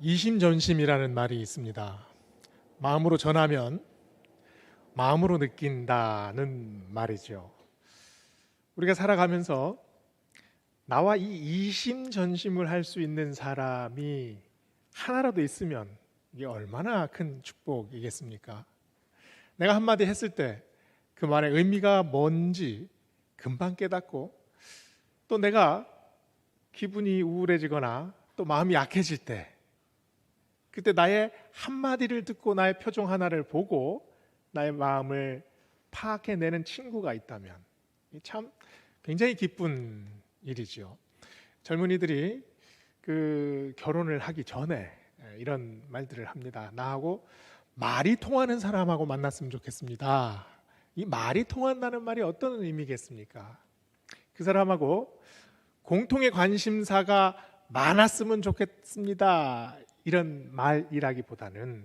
이심전심이라는 말이 있습니다. 마음으로 전하면 마음으로 느낀다는 말이죠. 우리가 살아가면서 나와 이 이심전심을 할 수 있는 사람이 하나라도 있으면 이게 얼마나 큰 축복이겠습니까? 내가 한마디 했을 때 그 말의 의미가 뭔지 금방 깨닫고 또 내가 기분이 우울해지거나 또 마음이 약해질 때 그때 나의 한마디를 듣고 나의 표정 하나를 보고 나의 마음을 파악해내는 친구가 있다면 이참 굉장히 기쁜 일이죠. 젊은이들이 그 결혼을 하기 전에 이런 말들을 합니다. 나하고 말이 통하는 사람하고 만났으면 좋겠습니다. 이 말이 통한다는 말이 어떤 의미겠습니까? 그 사람하고 공통의 관심사가 많았으면 좋겠습니다. 이런 말이라기보다는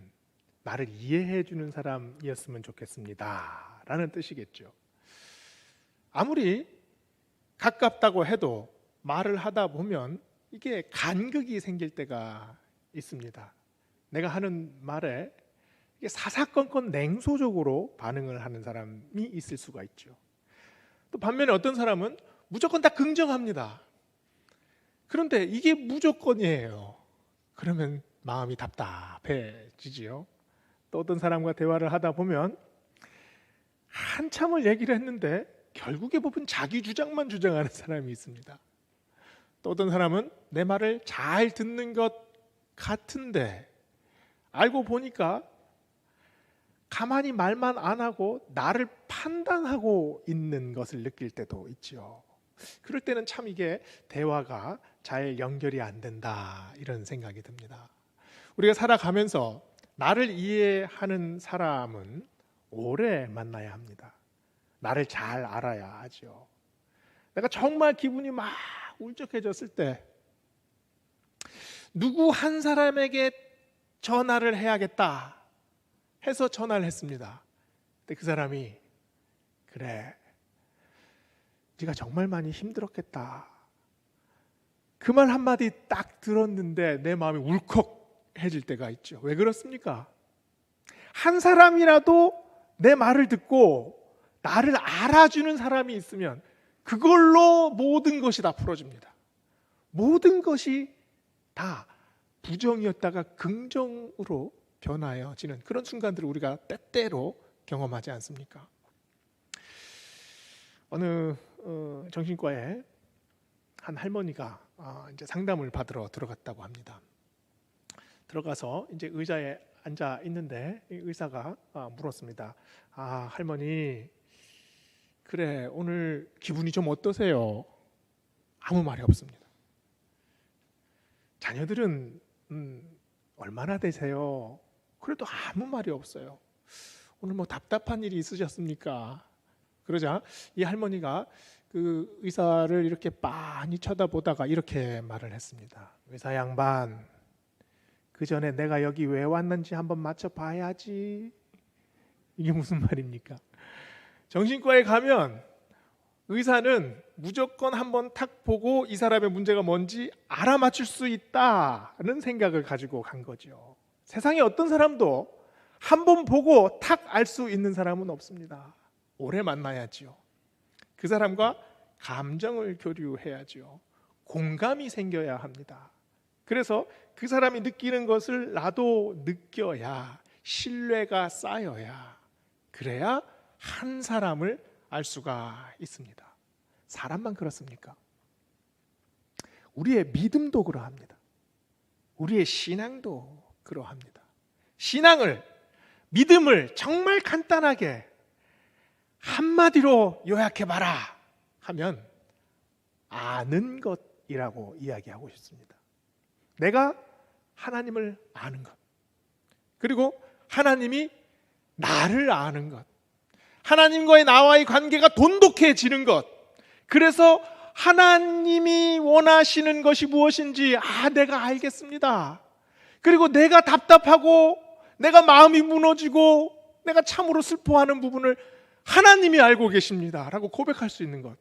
나를 이해해 주는 사람이었으면 좋겠습니다. 라는 뜻이겠죠. 아무리 가깝다고 해도 말을 하다 보면 이게 간극이 생길 때가 있습니다. 내가 하는 말에 사사건건 냉소적으로 반응을 하는 사람이 있을 수가 있죠. 또 반면에 어떤 사람은 무조건 다 긍정합니다. 그런데 이게 무조건이에요. 그러면 마음이 답답해지지요. 또 어떤 사람과 대화를 하다 보면 한참을 얘기를 했는데 결국에 보면 자기 주장만 주장하는 사람이 있습니다. 또 어떤 사람은 내 말을 잘 듣는 것 같은데 알고 보니까 가만히 말만 안 하고 나를 판단하고 있는 것을 느낄 때도 있죠. 그럴 때는 참 이게 대화가 잘 연결이 안 된다 이런 생각이 듭니다. 우리가 살아가면서 나를 이해하는 사람은 오래 만나야 합니다. 나를 잘 알아야 하죠. 내가 정말 기분이 막 울적해졌을 때 누구 한 사람에게 전화를 해야겠다 해서 전화를 했습니다. 근데 그 사람이 그래 네가 정말 많이 힘들었겠다. 그 말 한마디 딱 들었는데 내 마음이 울컥 해질 때가 있죠. 왜 그렇습니까? 한 사람이라도 내 말을 듣고 나를 알아주는 사람이 있으면 그걸로 모든 것이 다 풀어집니다. 모든 것이 다 부정이었다가 긍정으로 변하여지는 그런 순간들을 우리가 때때로 경험하지 않습니까? 어느 어, 정신과에 한 할머니가 아, 이제 상담을 받으러 들어갔다고 합니다. 들어가서 이제 의자에 앉아 있는데 이 의사가 아, 물었습니다. 아 할머니 그래 오늘 기분이 좀 어떠세요? 아무 말이 없습니다. 자녀들은 음, 얼마나 되세요? 그래도 아무 말이 없어요. 오늘 뭐 답답한 일이 있으셨습니까? 그러자 이 할머니가 그 의사를 이렇게 빤히 쳐다보다가 이렇게 말을 했습니다. 의사 양반, 그 전에 내가 여기 왜 왔는지 한번 맞춰봐야지. 이게 무슨 말입니까? 정신과에 가면 의사는 무조건 한번 탁 보고 이 사람의 문제가 뭔지 알아맞힐 수 있다는 생각을 가지고 간 거죠. 세상에 어떤 사람도 한 번 보고 탁 알 수 있는 사람은 없습니다. 오래 만나야지요. 그 사람과 감정을 교류해야지요. 공감이 생겨야 합니다. 그래서 그 사람이 느끼는 것을 나도 느껴야 신뢰가 쌓여야 그래야 한 사람을 알 수가 있습니다. 사람만 그렇습니까? 우리의 믿음도 그러합니다. 우리의 신앙도 그러합니다. 신앙을 믿음을 정말 간단하게 한마디로 요약해 봐라 하면 아는 것이라고 이야기하고 싶습니다. 내가 하나님을 아는 것. 그리고 하나님이 나를 아는 것. 하나님과의 나와의 관계가 돈독해지는 것. 그래서 하나님이 원하시는 것이 무엇인지 아 내가 알겠습니다. 그리고 내가 답답하고 내가 마음이 무너지고 내가 참으로 슬퍼하는 부분을 하나님이 알고 계십니다 라고 고백할 수 있는 것.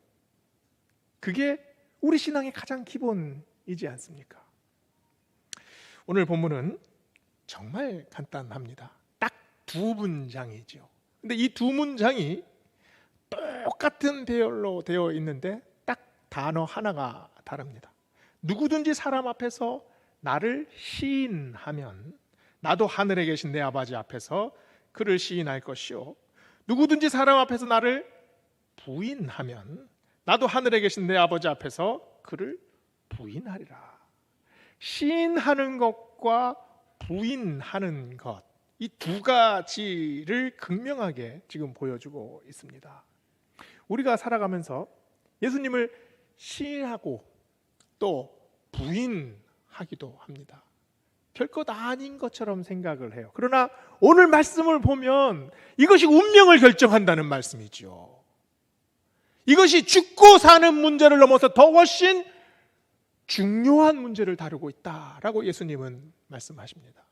그게 우리 신앙의 가장 기본이지 않습니까? 오늘 본문은 정말 간단합니다. 딱 두 문장이죠. 근데 이 두 문장이 똑같은 배열로 되어 있는데 딱 단어 하나가 다릅니다. 누구든지 사람 앞에서 나를 시인하면 나도 하늘에 계신 내 아버지 앞에서 그를 시인할 것이요 누구든지 사람 앞에서 나를 부인하면 나도 하늘에 계신 내 아버지 앞에서 그를 부인하리라. 시인하는 것과 부인하는 것, 이 두 가지를 극명하게 지금 보여주고 있습니다. 우리가 살아가면서 예수님을 시인하고 또 부인하기도 합니다. 별것 아닌 것처럼 생각을 해요. 그러나 오늘 말씀을 보면 이것이 운명을 결정한다는 말씀이죠. 이것이 죽고 사는 문제를 넘어서 더 훨씬 중요한 문제를 다루고 있다라고 예수님은 말씀하십니다.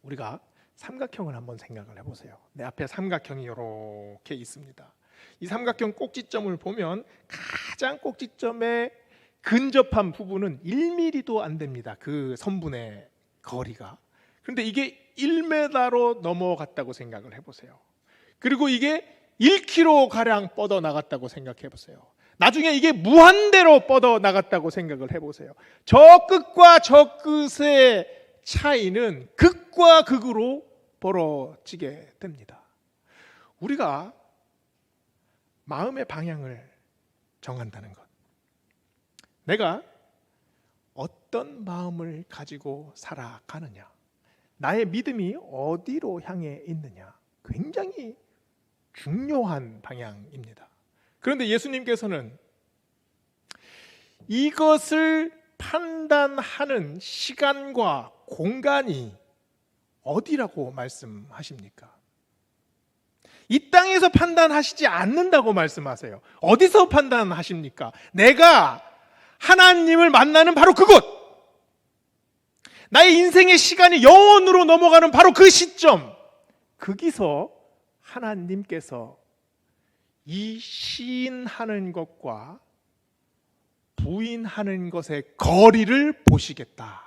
우리가 삼각형을 한번 생각을 해보세요. 내 앞에 삼각형이 이렇게 있습니다. 이 삼각형 꼭지점을 보면 가장 꼭지점에 근접한 부분은 1mm도 안 됩니다. 그 선분의 거리가. 그런데 이게 1m로 넘어갔다고 생각을 해보세요. 그리고 이게 1km 가량 뻗어 나갔다고 생각해 보세요. 나중에 이게 무한대로 뻗어 나갔다고 생각을 해 보세요. 저 끝과 저 끝의 차이는 극과 극으로 벌어지게 됩니다. 우리가 마음의 방향을 정한다는 것. 내가 어떤 마음을 가지고 살아가느냐. 나의 믿음이 어디로 향해 있느냐. 굉장히 중요한 방향입니다. 그런데 예수님께서는 이것을 판단하는 시간과 공간이 어디라고 말씀하십니까? 이 땅에서 판단하시지 않는다고 말씀하세요. 어디서 판단하십니까? 내가 하나님을 만나는 바로 그곳! 나의 인생의 시간이 영원으로 넘어가는 바로 그 시점! 거기서 하나님께서 이 시인하는 것과 부인하는 것의 거리를 보시겠다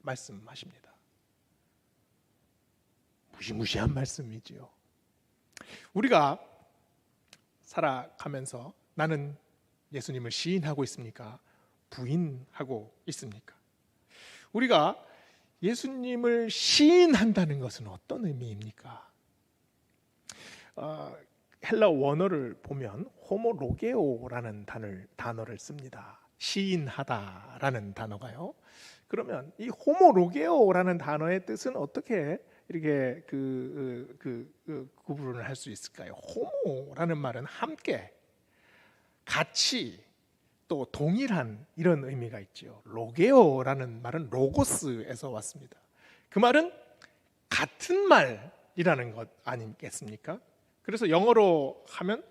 말씀하십니다. 무시무시한 말씀이지요. 우리가 살아가면서 나는 예수님을 시인하고 있습니까? 부인하고 있습니까? 우리가 예수님을 시인한다는 것은 어떤 의미입니까? 어, 헬라 원어를 보면 호모로게오라는 단어를, 단어를 씁니다. 시인하다라는 단어가요. 그러면 이 호모로게오라는 단어의 뜻은 어떻게 이렇게 그, 그, 그 구분을 할 수 있을까요? 호모라는 말은 함께, 같이, 또 동일한 이런 의미가 있죠. 로게오라는 말은 로고스에서 왔습니다. 그 말은 같은 말이라는 것 아니겠습니까? 그래서 영어로 하면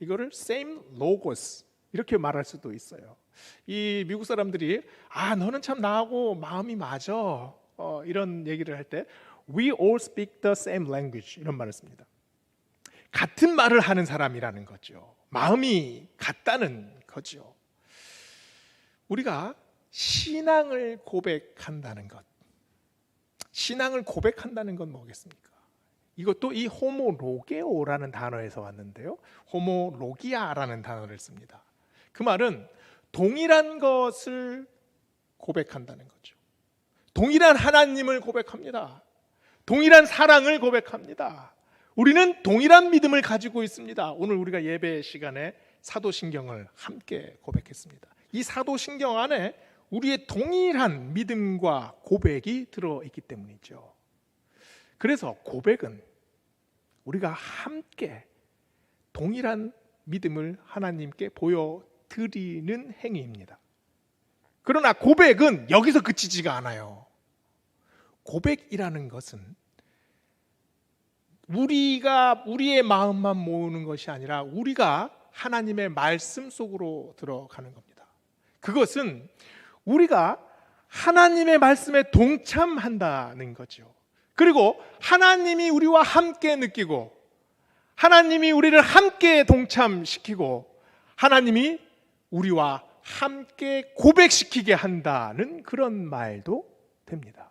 이거를 same logos 이렇게 말할 수도 있어요. 이 미국 사람들이 아 너는 참 나하고 마음이 맞아 어, 이런 얘기를 할 때 we all speak the same language 이런 말을 씁니다. 같은 말을 하는 사람이라는 거죠. 마음이 같다는 거죠. 우리가 신앙을 고백한다는 것, 신앙을 고백한다는 건 뭐겠습니까? 이것도 이 호모로게오라는 단어에서 왔는데요. 호모로기아라는 단어를 씁니다. 그 말은 동일한 것을 고백한다는 거죠. 동일한 하나님을 고백합니다. 동일한 사랑을 고백합니다. 우리는 동일한 믿음을 가지고 있습니다. 오늘 우리가 예배 시간에 사도신경을 함께 고백했습니다. 이 사도신경 안에 우리의 동일한 믿음과 고백이 들어 있기 때문이죠. 그래서 고백은 우리가 함께 동일한 믿음을 하나님께 보여드리는 행위입니다. 그러나 고백은 여기서 그치지가 않아요. 고백이라는 것은 우리가 우리의 마음만 모으는 것이 아니라 우리가 하나님의 말씀 속으로 들어가는 겁니다. 그것은 우리가 하나님의 말씀에 동참한다는 거죠. 그리고 하나님이 우리와 함께 느끼고 하나님이 우리를 함께 동참시키고 하나님이 우리와 함께 고백시키게 한다는 그런 말도 됩니다.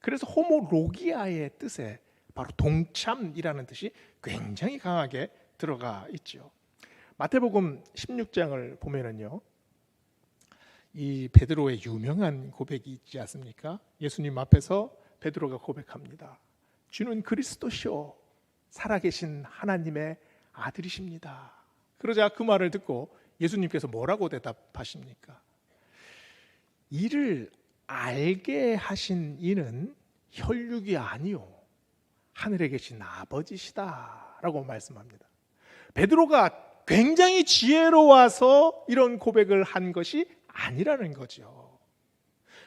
그래서 호모로기아의 뜻에 바로 동참이라는 뜻이 굉장히 강하게 들어가 있죠. 마태복음 16장을 보면은요. 이 베드로의 유명한 고백이 있지 않습니까? 예수님 앞에서 베드로가 고백합니다. 주는 그리스도시요 살아계신 하나님의 아들이십니다. 그러자 그 말을 듣고 예수님께서 뭐라고 대답하십니까? 이를 알게 하신 이는 혈육이 아니요 하늘에 계신 아버지시다라고 말씀합니다. 베드로가 굉장히 지혜로워서 이런 고백을 한 것이 아니라는 거죠.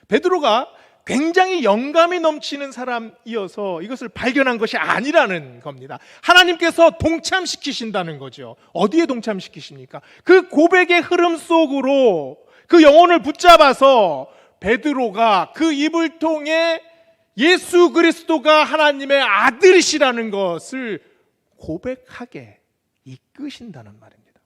베드로가 굉장히 영감이 넘치는 사람이어서 이것을 발견한 것이 아니라는 겁니다. 하나님께서 동참시키신다는 거죠. 어디에 동참시키십니까? 그 고백의 흐름 속으로 그 영혼을 붙잡아서 베드로가 그 입을 통해 예수 그리스도가 하나님의 아들이시라는 것을 고백하게 이끄신다는 말입니다.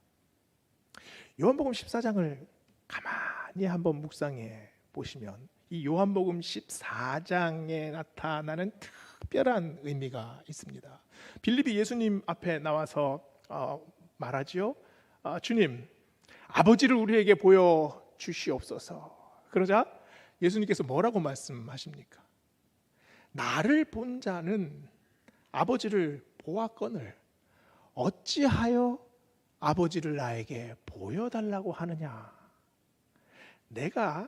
요한복음 14장을 가만히 한번 묵상해 보시면 이 요한복음 14장에 나타나는 특별한 의미가 있습니다. 빌립이 예수님 앞에 나와서 어, 말하지요. 아, 주님, 아버지를 우리에게 보여 주시옵소서. 그러자 예수님께서 뭐라고 말씀하십니까? 나를 본 자는 아버지를 보았거늘 어찌하여 아버지를 나에게 보여달라고 하느냐? 내가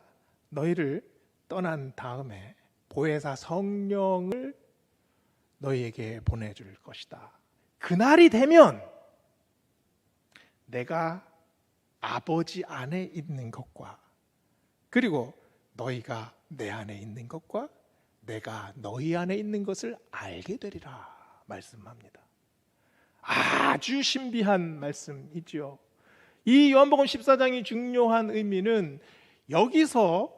너희를 떠난 다음에 보혜사 성령을 너희에게 보내줄 것이다. 그날이 되면 내가 아버지 안에 있는 것과 그리고 너희가 내 안에 있는 것과 내가 너희 안에 있는 것을 알게 되리라 말씀합니다. 아주 신비한 말씀이지요. 이 요한복음 14장이 중요한 의미는 여기서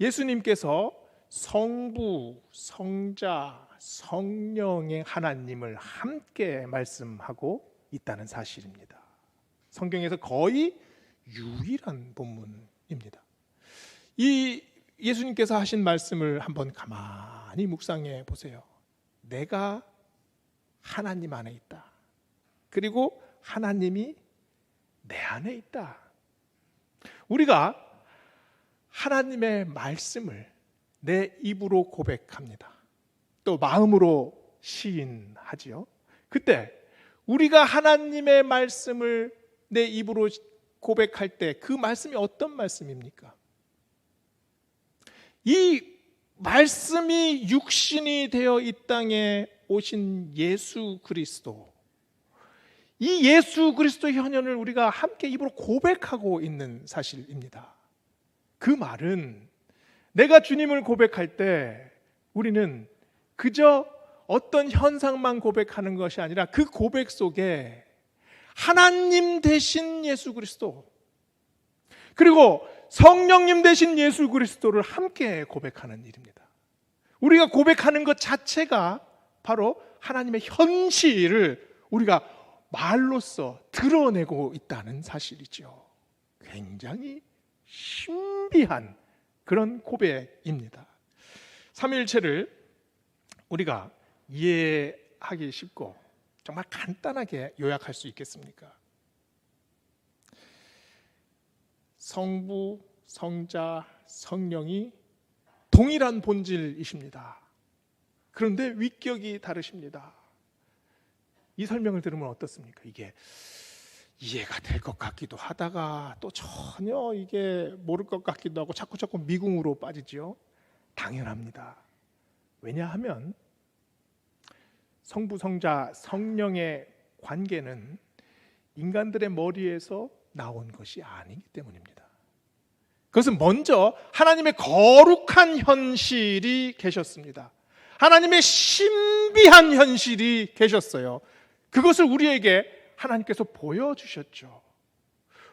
예수님께서 성부, 성자, 성령의 하나님을 함께 말씀하고 있다는 사실입니다. 성경에서 거의 유일한 본문입니다. 이 예수님께서 하신 말씀을 한번 가만히 묵상해 보세요. 내가 하나님 안에 있다. 그리고 하나님이 내 안에 있다. 우리가 하나님의 말씀을 내 입으로 고백합니다. 또 마음으로 시인하지요. 그때 우리가 하나님의 말씀을 내 입으로 고백할 때 그 말씀이 어떤 말씀입니까? 이 말씀이 육신이 되어 이 땅에 오신 예수 그리스도 이 예수 그리스도 현현을 우리가 함께 입으로 고백하고 있는 사실입니다. 그 말은 내가 주님을 고백할 때 우리는 그저 어떤 현상만 고백하는 것이 아니라 그 고백 속에 하나님 대신 예수 그리스도 그리고 성령님 대신 예수 그리스도를 함께 고백하는 일입니다. 우리가 고백하는 것 자체가 바로 하나님의 현실을 우리가 말로써 드러내고 있다는 사실이죠. 굉장히 신비한 그런 고백입니다. 삼일체를 우리가 이해하기 쉽고 정말 간단하게 요약할 수 있겠습니까? 성부, 성자, 성령이 동일한 본질이십니다. 그런데 위격이 다르십니다. 이 설명을 들으면 어떻습니까? 이게 이해가 될 것 같기도 하다가 또 전혀 이게 모를 것 같기도 하고 자꾸 자꾸 미궁으로 빠지지요. 당연합니다. 왜냐하면 성부, 성자, 성령의 관계는 인간들의 머리에서 나온 것이 아니기 때문입니다. 그것은 먼저 하나님의 거룩한 현실이 계셨습니다. 하나님의 신비한 현실이 계셨어요. 그것을 우리에게 하나님께서 보여주셨죠.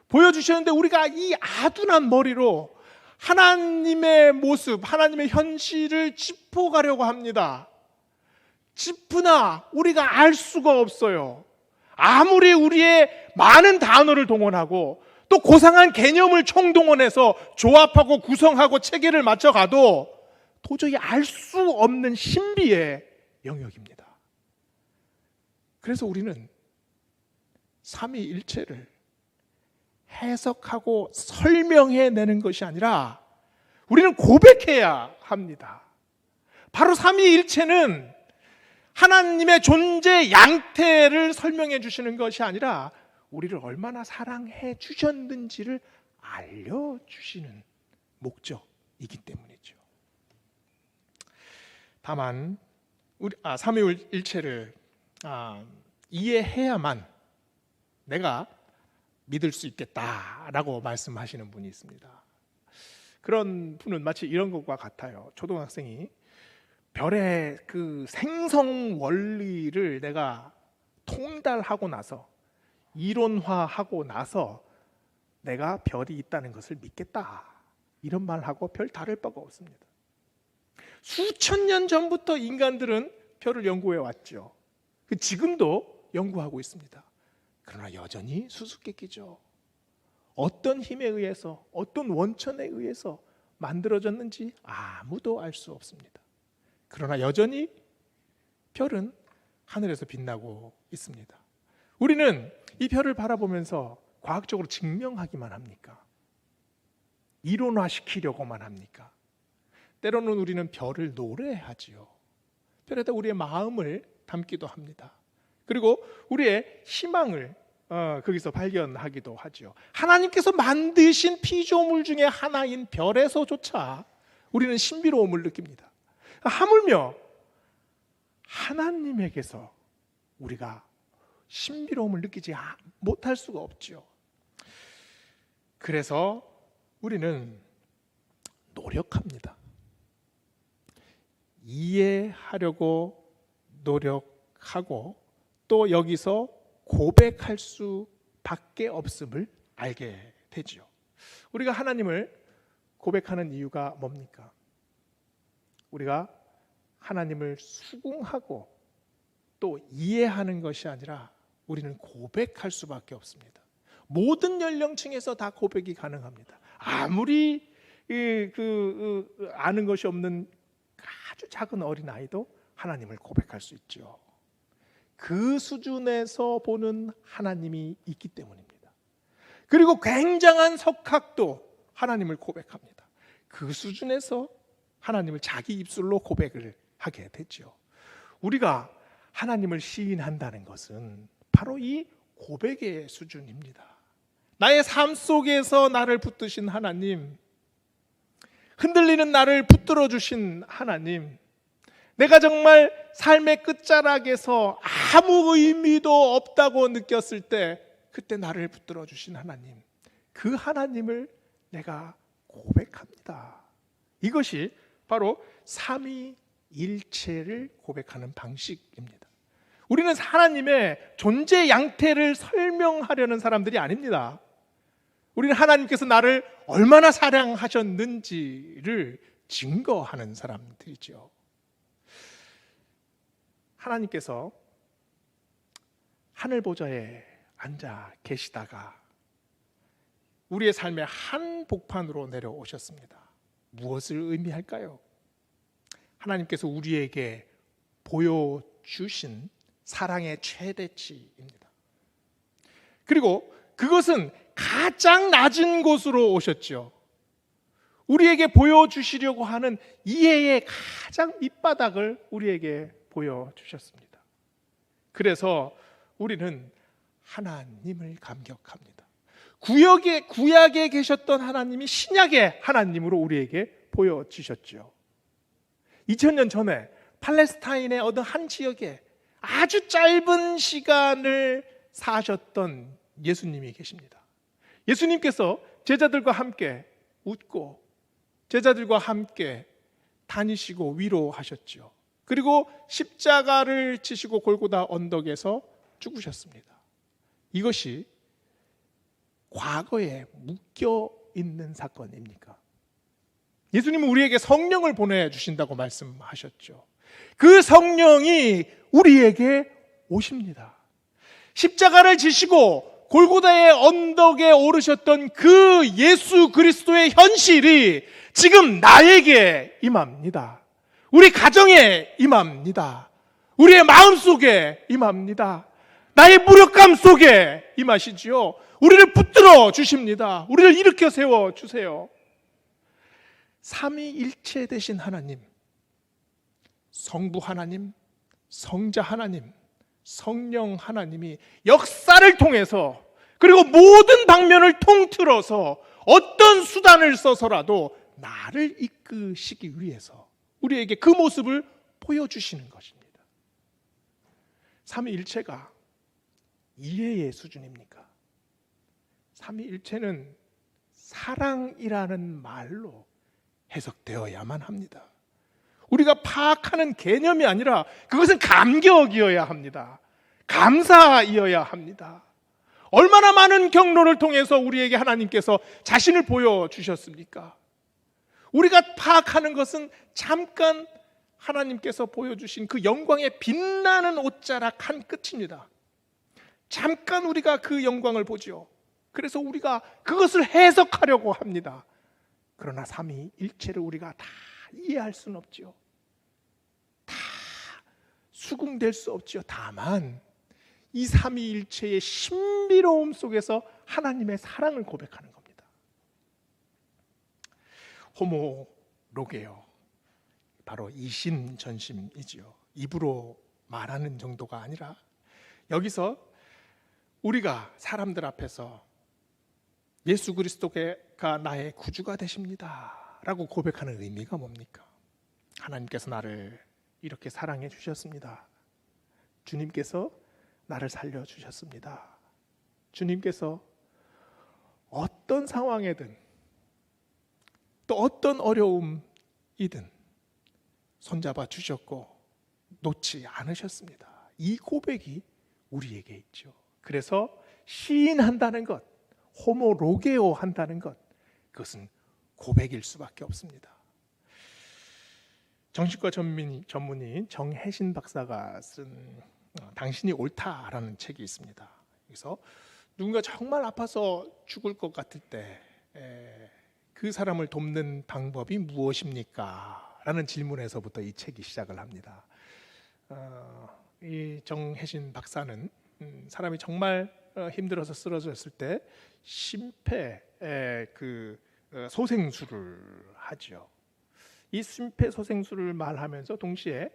보여주셨는데 우리가 이 아둔한 머리로 하나님의 모습, 하나님의 현실을 짚어가려고 합니다. 짚으나 우리가 알 수가 없어요. 아무리 우리의 많은 단어를 동원하고 또 고상한 개념을 총동원해서 조합하고 구성하고 체계를 맞춰가도 도저히 알 수 없는 신비의 영역입니다. 그래서 우리는 삼위일체를 해석하고 설명해 내는 것이 아니라 우리는 고백해야 합니다. 바로 삼위일체는 하나님의 존재 양태를 설명해 주시는 것이 아니라 우리를 얼마나 사랑해 주셨는지를 알려 주시는 목적이기 때문이죠. 다만 우리 아 삼위일체를 아, 이해해야만 내가 믿을 수 있겠다라고 말씀하시는 분이 있습니다. 그런 분은 마치 이런 것과 같아요. 초등학생이 별의 그 생성 원리를 내가 통달하고 나서 이론화하고 나서 내가 별이 있다는 것을 믿겠다. 이런 말하고 별 다를 바가 없습니다. 수천 년 전부터 인간들은 별을 연구해 왔죠. 그 지금도 연구하고 있습니다. 그러나 여전히 수수께끼죠. 어떤 힘에 의해서, 어떤 원천에 의해서 만들어졌는지 아무도 알 수 없습니다. 그러나 여전히 별은 하늘에서 빛나고 있습니다. 우리는 이 별을 바라보면서 과학적으로 증명하기만 합니까? 이론화시키려고만 합니까? 때로는 우리는 별을 노래하지요. 별에다 우리의 마음을 담기도 합니다. 그리고 우리의 희망을 어, 거기서 발견하기도 하지요. 하나님께서 만드신 피조물 중에 하나인 별에서조차 우리는 신비로움을 느낍니다. 하물며 하나님에게서 우리가 신비로움을 느끼지 아- 못할 수가 없지요. 그래서 우리는 노력합니다. 이해하려고 노력하고 또 여기서 고백할 수밖에 없음을 알게 되지요. 우리가 하나님을 고백하는 이유가 뭡니까? 우리가 하나님을 수긍하고 또 이해하는 것이 아니라 우리는 고백할 수밖에 없습니다. 모든 연령층에서 다 고백이 가능합니다. 아무리 이, 그, 그, 아는 것이 없는 아주 작은 어린 아이도 하나님을 고백할 수 있죠. 그 수준에서 보는 하나님이 있기 때문입니다. 그리고 굉장한 석학도 하나님을 고백합니다. 그 수준에서 하나님을 자기 입술로 고백을 하게 되죠. 우리가 하나님을 시인한다는 것은 바로 이 고백의 수준입니다. 나의 삶 속에서 나를 붙드신 하나님, 흔들리는 나를 붙들어 주신 하나님, 내가 정말 삶의 끝자락에서 아무 의미도 없다고 느꼈을 때 그때 나를 붙들어 주신 하나님, 그 하나님을 내가 고백합니다. 이것이 바로 삼위일체를 고백하는 방식입니다. 우리는 하나님의 존재 양태를 설명하려는 사람들이 아닙니다. 우리는 하나님께서 나를 얼마나 사랑하셨는지를 증거하는 사람들이죠. 하나님께서 하늘 보좌에 앉아 계시다가 우리의 삶의 한 복판으로 내려오셨습니다. 무엇을 의미할까요? 하나님께서 우리에게 보여주신 사랑의 최대치입니다. 그리고 그것은 가장 낮은 곳으로 오셨죠. 우리에게 보여주시려고 하는 이해의 가장 밑바닥을 우리에게 보여주셨습니다. 그래서 우리는 하나님을 감격합니다. 구역에, 구약에 계셨던 하나님이 신약의 하나님으로 우리에게 보여주셨죠. 2000년 전에 팔레스타인의 어느 한 지역에 아주 짧은 시간을 사셨던 예수님이 계십니다. 예수님께서 제자들과 함께 웃고 제자들과 함께 다니시고 위로하셨죠. 그리고 십자가를 지시고 골고다 언덕에서 죽으셨습니다. 이것이 과거에 묶여 있는 사건입니까? 예수님은 우리에게 성령을 보내주신다고 말씀하셨죠. 그 성령이 우리에게 오십니다. 십자가를 지시고 골고다의 언덕에 오르셨던 그 예수 그리스도의 현실이 지금 나에게 임합니다. 우리 가정에 임합니다. 우리의 마음 속에 임합니다. 나의 무력감 속에 임하시지요. 우리를 붙들어 주십니다. 우리를 일으켜 세워 주세요. 삼위일체 되신 하나님, 성부 하나님, 성자 하나님, 성령 하나님이 역사를 통해서 그리고 모든 방면을 통틀어서 어떤 수단을 써서라도 나를 이끄시기 위해서 우리에게 그 모습을 보여주시는 것입니다. 삼위일체가 이해의 수준입니까? 삼위일체는 사랑이라는 말로 해석되어야만 합니다. 우리가 파악하는 개념이 아니라 그것은 감격이어야 합니다. 감사이어야 합니다. 얼마나 많은 경로를 통해서 우리에게 하나님께서 자신을 보여주셨습니까? 우리가 파악하는 것은 잠깐 하나님께서 보여주신 그 영광의 빛나는 옷자락 한 끝입니다. 잠깐 우리가 그 영광을 보지요. 그래서 우리가 그것을 해석하려고 합니다. 그러나 삼위 일체를 우리가 다 이해할 수는 없지요. 다 수긍될 수 없지요. 다만 이 삼위 일체의 신비로움 속에서 하나님의 사랑을 고백하는 겁니다. 호모 로게요. 바로 이신 전심이지요. 입으로 말하는 정도가 아니라 여기서 우리가 사람들 앞에서 예수 그리스도가 나의 구주가 되십니다. 라고 고백하는 의미가 뭡니까? 하나님께서 나를 이렇게 사랑해 주셨습니다. 주님께서 나를 살려 주셨습니다. 주님께서 어떤 상황에든 또 어떤 어려움이든 손잡아 주셨고 놓지 않으셨습니다. 이 고백이 우리에게 있죠. 그래서 시인한다는 것, 호모로게오 한다는 것, 그것은 고백일 수밖에 없습니다. 정신과 전문인, 전문인 정혜신 박사가 쓴 어, 당신이 옳다라는 책이 있습니다. 그래서 누군가 정말 아파서 죽을 것 같을 때 그 사람을 돕는 방법이 무엇입니까? 라는 질문에서부터 이 책이 시작을 합니다. 어, 이 정혜신 박사는 음, 사람이 정말 어, 힘들어서 쓰러졌을 때 심폐 그 어, 소생술을 하죠. 이 심폐 소생술을 말하면서 동시에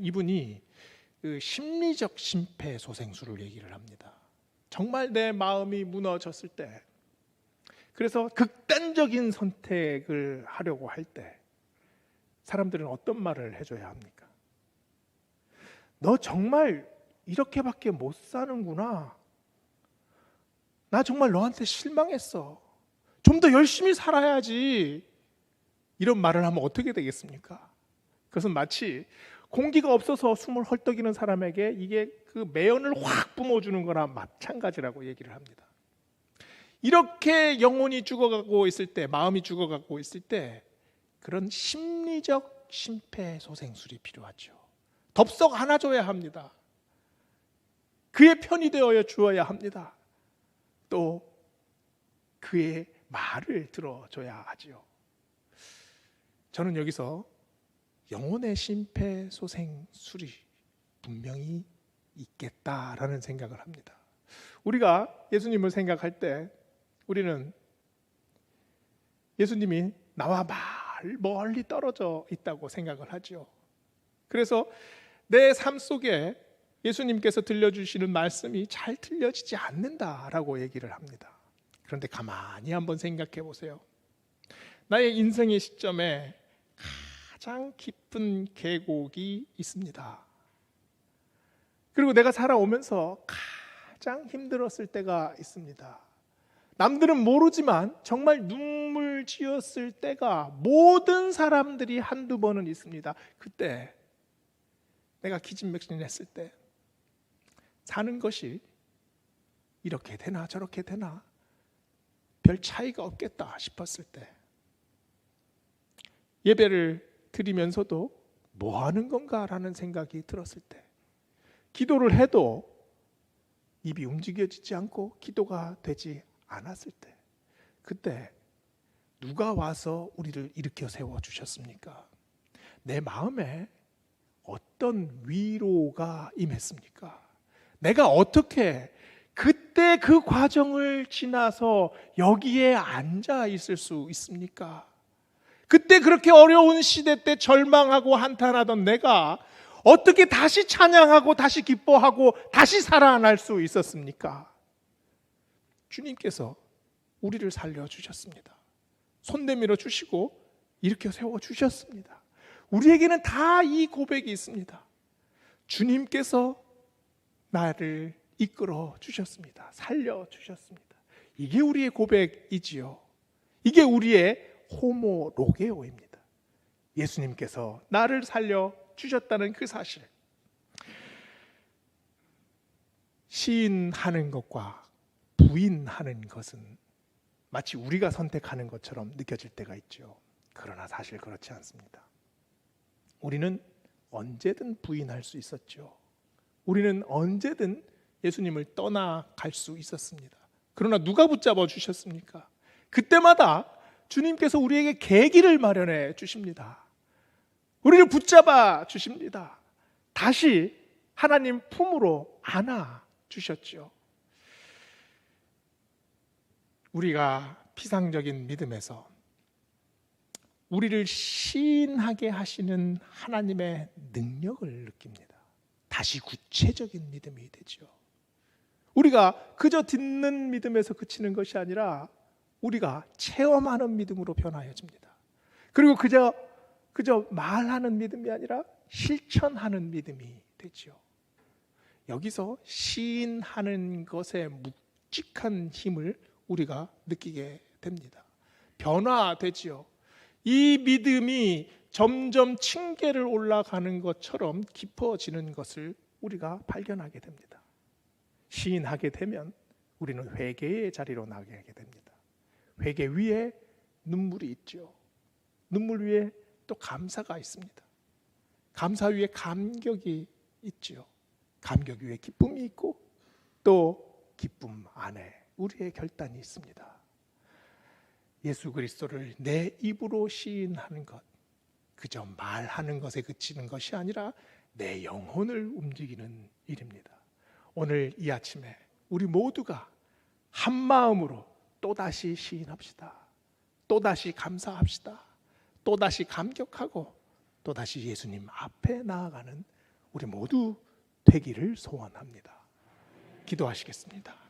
이분이 그 심리적 심폐 소생술을 얘기를 합니다. 정말 내 마음이 무너졌을 때, 그래서 극단적인 선택을 하려고 할 때, 사람들은 어떤 말을 해줘야 합니까? 너 정말 이렇게밖에 못 사는구나. 나 정말 너한테 실망했어. 좀 더 열심히 살아야지. 이런 말을 하면 어떻게 되겠습니까? 그것은 마치 공기가 없어서 숨을 헐떡이는 사람에게 이게 그 매연을 확 뿜어주는 거나 마찬가지라고 얘기를 합니다. 이렇게 영혼이 죽어가고 있을 때, 마음이 죽어가고 있을 때 그런 심리적 심폐소생술이 필요하죠. 덥석 안아줘야 합니다. 그의 편이 되어 주어야 합니다. 또 그의 말을 들어줘야 하지요. 저는 여기서 영혼의 심폐소생술이 분명히 있겠다라는 생각을 합니다. 우리가 예수님을 생각할 때 우리는 예수님이 나와 멀리 떨어져 있다고 생각을 하죠. 그래서 내 삶 속에 예수님께서 들려주시는 말씀이 잘 들려지지 않는다라고 얘기를 합니다. 그런데 가만히 한번 생각해 보세요. 나의 인생의 시점에 가장 깊은 계곡이 있습니다. 그리고 내가 살아오면서 가장 힘들었을 때가 있습니다. 남들은 모르지만 정말 눈물 지었을 때가 모든 사람들이 한두 번은 있습니다. 그때 내가 기진맥진했을 때 사는 것이 이렇게 되나 저렇게 되나 별 차이가 없겠다 싶었을 때 예배를 드리면서도 뭐 하는 건가라는 생각이 들었을 때 기도를 해도 입이 움직여지지 않고 기도가 되지 않았을 때 그때 누가 와서 우리를 일으켜 세워 주셨습니까? 내 마음에 어떤 위로가 임했습니까? 내가 어떻게 그때 그 과정을 지나서 여기에 앉아 있을 수 있습니까? 그때 그렇게 어려운 시대 때 절망하고 한탄하던 내가 어떻게 다시 찬양하고 다시 기뻐하고 다시 살아날 수 있었습니까? 주님께서 우리를 살려 주셨습니다. 손 내밀어 주시고 일으켜 세워 주셨습니다. 우리에게는 다 이 고백이 있습니다. 주님께서 나를 이끌어 주셨습니다. 살려 주셨습니다. 이게 우리의 고백이지요. 이게 우리의 호모 로게오입니다. 예수님께서 나를 살려 주셨다는 그 사실. 시인하는 것과 부인하는 것은 마치 우리가 선택하는 것처럼 느껴질 때가 있죠. 그러나 사실 그렇지 않습니다. 우리는 언제든 부인할 수 있었죠. 우리는 언제든 예수님을 떠나갈 수 있었습니다. 그러나 누가 붙잡아 주셨습니까? 그때마다 주님께서 우리에게 계기를 마련해 주십니다. 우리를 붙잡아 주십니다. 다시 하나님 품으로 안아 주셨죠. 우리가 피상적인 믿음에서 우리를 시인하게 하시는 하나님의 능력을 느낍니다. 다시 구체적인 믿음이 되죠. 우리가 그저 듣는 믿음에서 그치는 것이 아니라 우리가 체험하는 믿음으로 변화해집니다. 그리고 그저 그저 말하는 믿음이 아니라 실천하는 믿음이 되죠. 여기서 시인하는 것의 묵직한 힘을 우리가 느끼게 됩니다. 변화되지요. 이 믿음이 점점 층계를 올라가는 것처럼 깊어지는 것을 우리가 발견하게 됩니다. 시인하게 되면 우리는 회개의 자리로 나가게 됩니다. 회개 위에 눈물이 있죠. 눈물 위에 또 감사가 있습니다. 감사 위에 감격이 있죠. 감격 위에 기쁨이 있고 또 기쁨 안에 우리의 결단이 있습니다. 예수 그리스도를 내 입으로 시인하는 것, 그저 말하는 것에 그치는 것이 아니라 내 영혼을 움직이는 일입니다. 오늘 이 아침에 우리 모두가 한 마음으로 또다시 시인합시다. 또다시 감사합시다. 또다시 감격하고 또다시 예수님 앞에 나아가는 우리 모두 되기를 소원합니다. 기도하시겠습니다.